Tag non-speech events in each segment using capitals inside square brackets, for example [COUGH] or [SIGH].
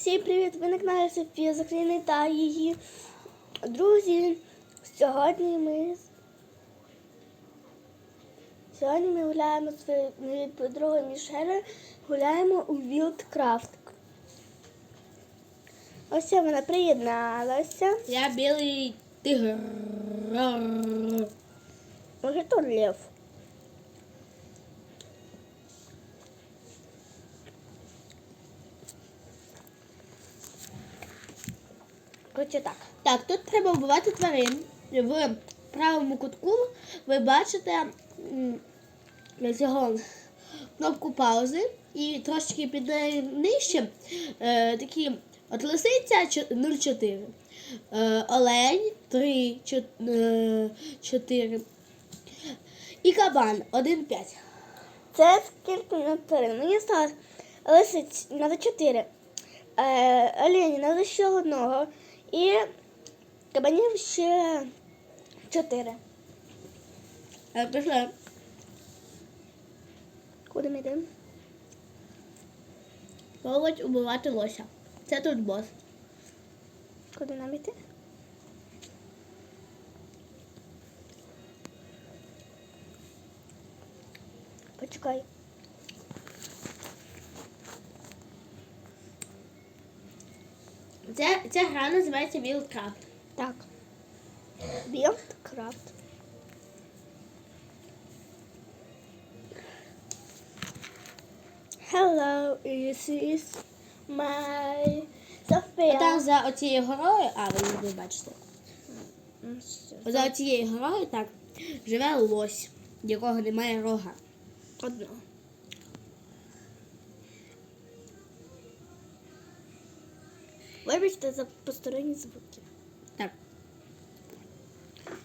Всім привіт! Ви на каналі Софія Закліни та її друзі. Сьогодні ми сьогодні ми гуляємо з своєю подругою Мішелею, гуляємо у Вілдкрафт. Ось вона приєдналася. Я білий тигр. Може, то лев. Короче так. Так, тут треба вбивати тварин. В правому кутку ви бачите цього кнопку паузи і трошки під нею нижче е, такі от лисиця 0,4. Е, олень 3, 4. І кабан 1,5. Це скільки на тварин? Мені сталося лисиць на 4. Е, олені на ще одного. І кабанів ще 4. Е, Пішли. Куди ми йдемо? Пробувати убивати лося. Це тут бос. Куди нам йти? Почекай. Ця, ця гра називається Wildcraft. Так. Білдкрафт. Hello, this is my Sophia. Там за оцією горою, а ви не бачите. За оцією горою так живе лось, якого немає рога. Одного. Вибачте за посторонні звуки. Так.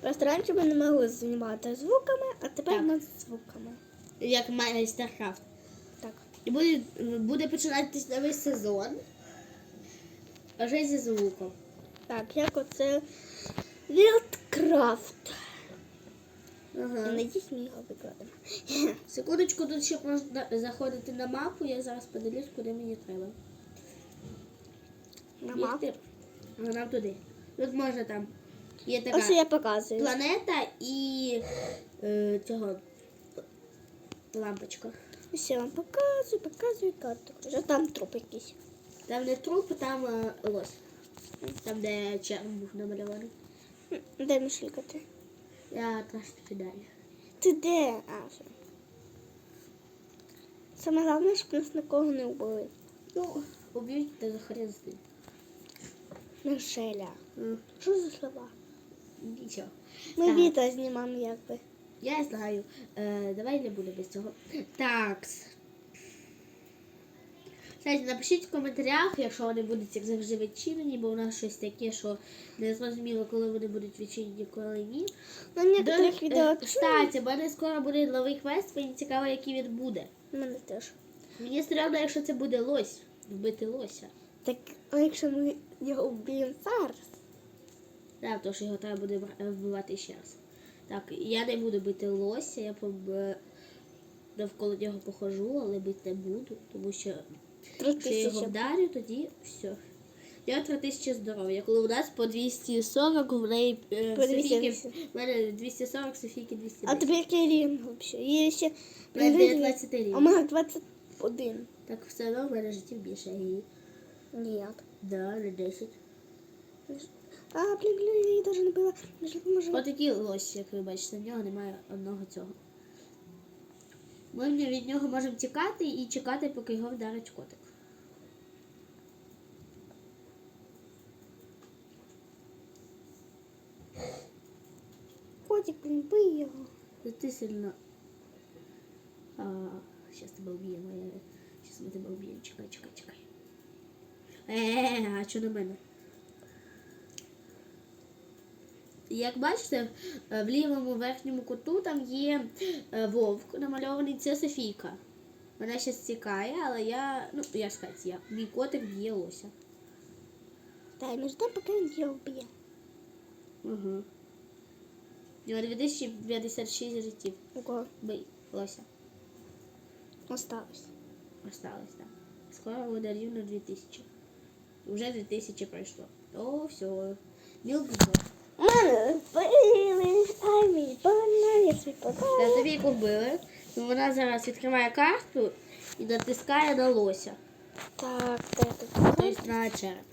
Просто раніше ми не могли знімати звуками, а тепер Так. ми з звуками. Як майстеркрафт. Так. І буде, буде починатись новий сезон. Вже зі звуком. Так, як оце Вілдкрафт. Ага. Надіюсь, ми його викладемо. Секундочку, тут ще можна заходити на мапу, я зараз подивлюсь, куди мені треба. Мама. Бігти. А нам туди. Тут можна там. Є така Ось я показую. планета і е, цього лампочка. Ось я вам показую, показую карту. Вже там труп якийсь. Там не труп, там е, лось. Там, де черв був намальований. М, Де Мішліка ти? Я трошки далі. Ти де? А, все. Саме головне, щоб нас нікого не вбили. Ну, уб'ють та захорять з ним. Мішеля. Що за слова? Нічого. Ми Так. відео знімаємо якби. Я знаю. Е, давай не буде без цього. Так. Кстати, напишіть в коментарях, якщо вони будуть як завжди відчинені, бо у нас щось таке, що не зрозуміло, коли вони будуть відчинені, коли ні. На некоторих До- відео е, Кстати, в мене скоро буде новий квест, мені цікаво, який він буде. У мене теж. Мені стрімно, якщо це буде лось, вбити лося. Так, а якщо ми його вб'ємо зараз? Так, тому що його треба буде вбивати ще раз. Так, я не буду бити лося, я поб... е, навколо нього похожу, але бити не буду, тому що якщо я його вдарю, тоді все. Я 3000 здоров'я. Коли у нас по 240, в неї е, Софійки, в мене 240, Софійки 210. А тобі який рівень взагалі? Є ще... У мене 19 А у мене 21. Так все одно в мене життів більше. І... Ні. Да, на 10. А, блін, блін, я її навіть не била. Може, може. Отакий лось, як ви бачите, в нього немає одного цього. Ми від нього можемо тікати і чекати, поки його вдарить котик. Котик, блін, бий його. Та Ти сильно. А, щас тебе вб'ємо. Я... Щас ми тебе вб'ємо. Чекай, чекай, чекай. Е, а що на мене? Як бачите, е, в лівому верхньому куту там є е, вовк намальований, це Софійка. Вона ще стікає, але я, ну, я ж сказати, я, мій котик б'є лося. Дай, ми ждемо, поки він його вб'є. Угу. У нього 2056 життів. У кого? Бий, лося. Осталось. Осталось, так. Скоро буде рівно 2000. Вже 2000 пройшло. То все. Мілк здох. У мене мій Та тобі купили. Вона зараз відкриває карту і натискає на лося. Так, тут? Тобто на череп.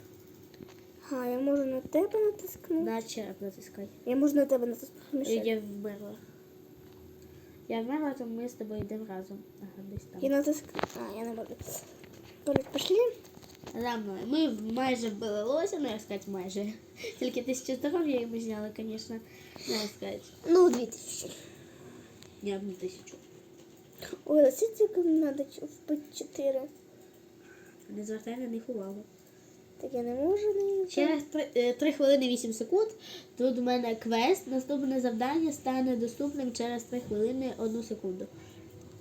А, я можу на тебе натискнути. На череп натискай. Я можу на тебе натискнути. Я вмерла. Я вмерла, то ми з тобою йдемо разом. Ага, десь Я натискаю. А, я не. Толік, пошли. За мною. Ми майже вбили лося, ну як сказати, майже. [LAUGHS] Тільки тисячу здоров'я йому зняли, звісно. Ну, як сказати. Ну, дві тисячі. Ні, одну тисячу. Ой, лисиці треба вбити чотири. Не звертай на них увагу. Так я не можу не Через 3, хвилини 8 секунд тут у мене квест. Наступне завдання стане доступним через 3 хвилини 1 секунду.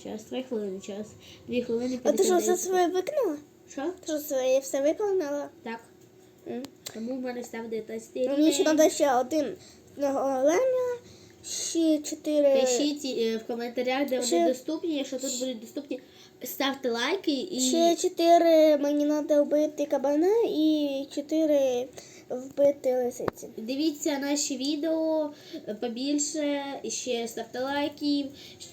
Через 3 хвилини, через 2 хвилини А ти що, 59 все своє виконала? Що? Що, я все виконала? Так. Mm. Тому в мене став 19 Ну, Мені ще треба ще один оленя, ще чотири. Пишіть е, в коментарях, де вони доступні. Якщо тут будуть доступні, ставте лайки і Ще чотири мені треба вбити кабана і чотири вбити лисиці. дивіться наші відео е, побільше. Ще ставте лайки,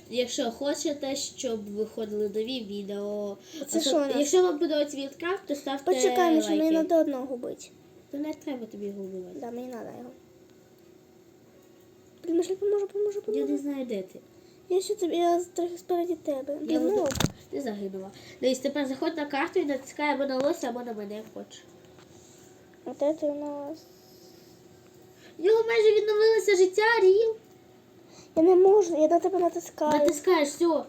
якщо хочете, щоб виходили нові відео. Це що у нас? Якщо вам подобається Вілдкрафт, то ставте Почекай, Міша, лайки. мені треба одного вбити. То не треба тобі його вбивати. Да, мені треба його. Блін, Мишлі, поможу, поможу, Я не знаю, де ти. Я ще тобі, я трохи спереді тебе. Я Блін, ну, буду... Ти загинула. Дивись, тепер заходь на карту і натискай або на лося, або на мене, як хочеш. От це у нас. В нього майже відновилося життя, Ріл. Я не можу, я на тебе натискаю. Натискаєш, все.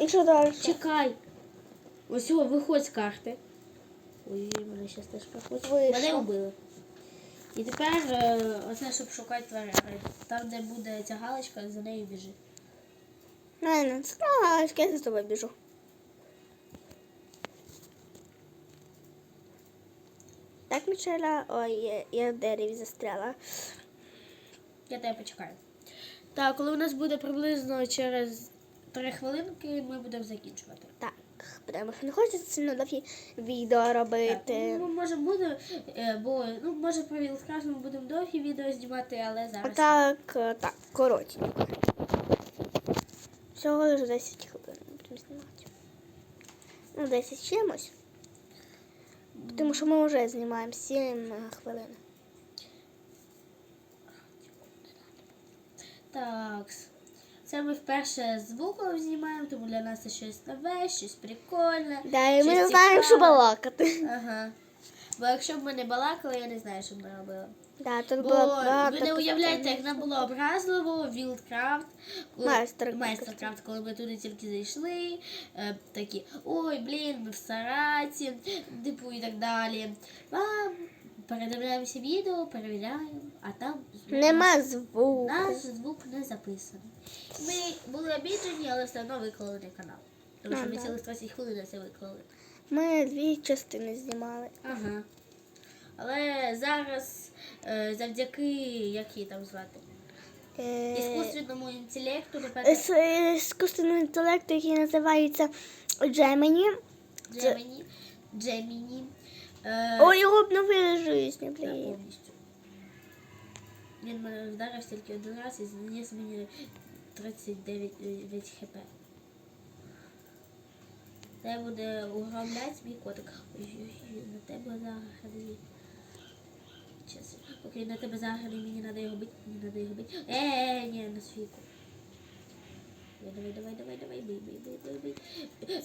І що далі? Чекай. Ось о, виходь з карти. Ой, мене щас теж проходить. Мене вбили. І тепер е, оце, щоб шукати тварини. Там, де буде ця галочка, за нею біжи. Не, не натискаю, я за тобою біжу. Так, Мішеля, ой, я, я в дереві застряла. Я тебе почекаю. Так, коли у нас буде приблизно через 3 хвилинки, ми будемо закінчувати. Так, що не хочеться сильно довгі відео Так, робити. ну, може буде, е, бо ну, може про Вілдкрафт ми будемо довгі відео знімати, але зараз. Так, так, коротенько. Всього лише 10 хвилин будемо знімати. Ну, 10 чимось. Тому що ми вже знімаємо 7 хвилин. Так. Це ми вперше звуком знімаємо, тому для нас це щось нове, щось прикольне. Да, і ми не знаємо, що балакати. Ага. Бо якщо б ми не балакали, я не знаю, що б ми робили. Да, тут Бо було багато ви не уявляєте, як нам було образливо Вілдкрафт, Майстер- майстеркрафт, коли ми туди тільки зайшли, е, такі, ой, блін, ми в Сараті, типу і так далі. Вам передивляємося відео, перевіряємо, а там звук Нема звуку. наш звук не записаний. Ми були обіджені, але все одно виклали на канал. Тому що Ну, ми да. цілих 30 хвилин це виклали. Ми дві частини знімали. Ага. Але зараз е, завдяки, як її там звати? Е, Іскусственному інтелекту тепер З іскусственного інтелекту, який називається Gemini. Джеміні. Джеміні. Е, Ой, його обновили жизнь, да, блін. повністю. Він мене вдарив тільки один раз і заніс мені 39 хп. Це буде угромляти мій котик. На тебе заграний. Час. Окей, на тебе заграний, мені треба його бити, мені треба його бити. Е, ні, на свійку. Давай, давай, давай, давай, бий, бий, бий, бий, бий.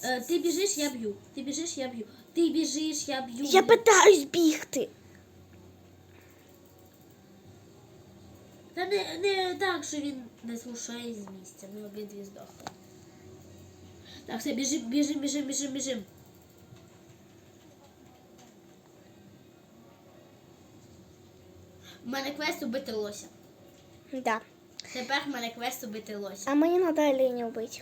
Е, ти біжиш, я б'ю. Ти біжиш, я б'ю. Ти біжиш, я б'ю. Я питаюсь бігти. Та не, не так, що він не слушає з місця. Ми обидві здохли. Так, все, біжим, біжим, біжим, біжим, біжим. У мене квест убити лося. Да. Тепер в мене квест убити лося. А мені треба оленя вбити.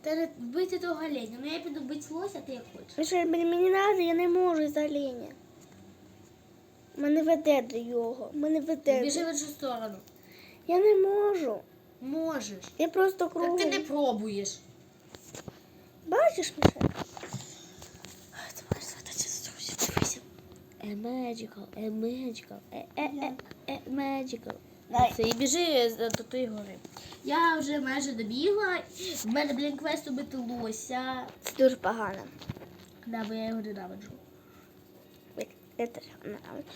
Та не вбити того оленя. Ну я піду бити лося, ти як хочеш. Ну що, мені треба, я не можу за оленя. Мене веде до його. Мене веде. Біжи в іншу сторону. Я не можу. Можеш. Я просто Так ти не пробуєш. Бачиш, друзів. Дивися. Е, A magical, a magical, a, a, a, a magical. Це і біжи до тої гори. Я вже майже добігла. В мене, блін, квест убити лося. Це дуже погано. Да, бо я його ненавиджу. Я теж ненавиджу.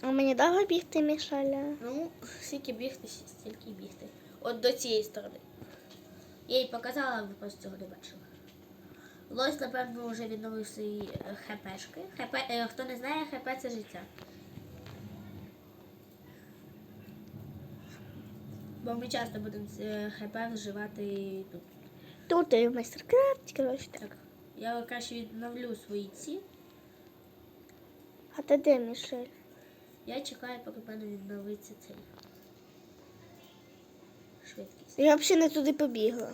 А мені довго бігти, Мішаля? Ну, скільки бігти, стільки бігти. От до цієї сторони. Я їй показала, ви просто цього не бачили. Лось, напевно, вже відновив свої е, хпшки. ХП, е, хто не знає, хп це життя. Бо ми часто будемо це хп вживати тут. Тут і майстер-крафт, коротше так. Так. Я краще відновлю свої ці. А ти де, Мішель? Я чекаю, поки мене відновиться цей. Я взагалі не туди побігла.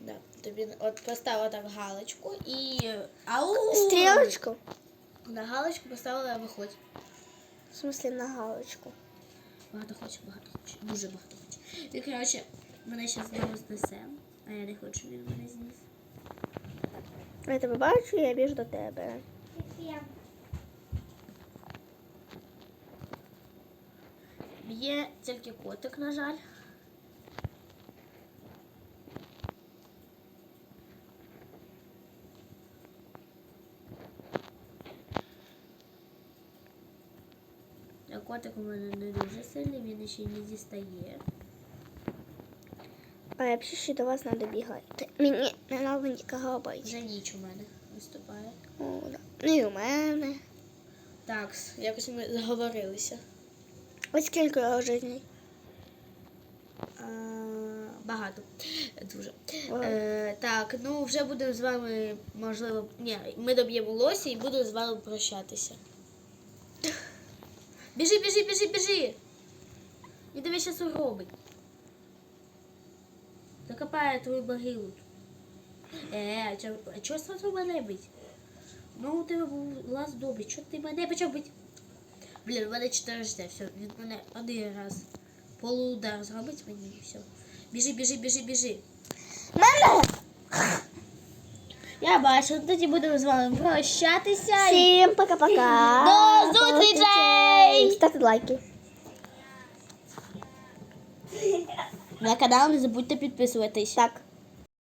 Да. Тобі от поставила так галочку і. Ау! Стрілочку? На галочку поставила виходь. В смислі на галочку. Багато хоче, багато хоче. Дуже багато хоче. І коротше, мене ще знову знесе, а я не хочу, він мене зніс. Я тебе бачу, я біжу до тебе. Є тільки котик, на жаль. А котик у мене не дуже сильний, він ще й не дістає. А я взагалі ще до вас добігла. Та Мені не треба нікого бити. Вже ніч у мене виступає. О, да. Ну і у мене. Так, якось ми заговорилися. Ось скільки його життів. Багато. Дуже. Е, так, ну вже будемо з вами, можливо, ні, ми доб'ємо лося і буду з вами прощатися. Біжи, біжи, біжи, біжи. І диви, що робить. Закопає твою могилу. Е, а чого, сразу мене бить? Ну, у тебе був лаз добрий, чого ти мене почав бить? Блін, у мене 4 життя, все, він мене один раз полуудар зробить мені і все. Біжи, біжи, біжи, біжи. Мене! Я бачу, тоді будемо з вами прощатися. Всім пока-пока. До зустрічей! Ставте лайки. На канал не забудьте підписуватись. Так.